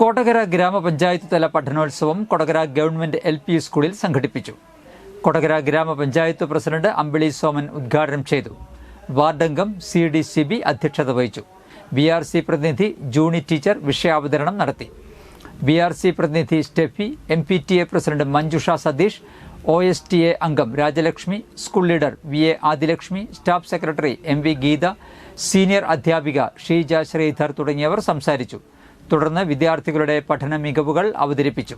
കൊടകര ഗ്രാമപഞ്ചായത്ത് തല പഠനോത്സവം കൊടകര ഗവൺമെന്റ് എൽ പി സ്കൂളിൽ സംഘടിപ്പിച്ചു. കൊടകര ഗ്രാമപഞ്ചായത്ത് പ്രസിഡന്റ് അമ്പിളി സോമൻ ഉദ്ഘാടനം ചെയ്തു. വാർഡംഗം സി ഡി സി ബി അധ്യക്ഷത വഹിച്ചു. ബി ആർ സി പ്രതിനിധി ജൂണി ടീച്ചർ വിഷയാവതരണം നടത്തി. ബി ആർ സി പ്രതിനിധി Steffi M P T A president Manjusha Satheesh O S T A അംഗം Rajalakshmi school leader V A Adilakshmi staff secretary M V Geetha senior അധ്യാപിക ഷീജ ശ്രീധർ തുടങ്ങിയവർ സംസാരിച്ചു. തുടർന്ന് വിദ്യാർത്ഥികളുടെ പഠന മികവുകൾ അവതരിപ്പിച്ചു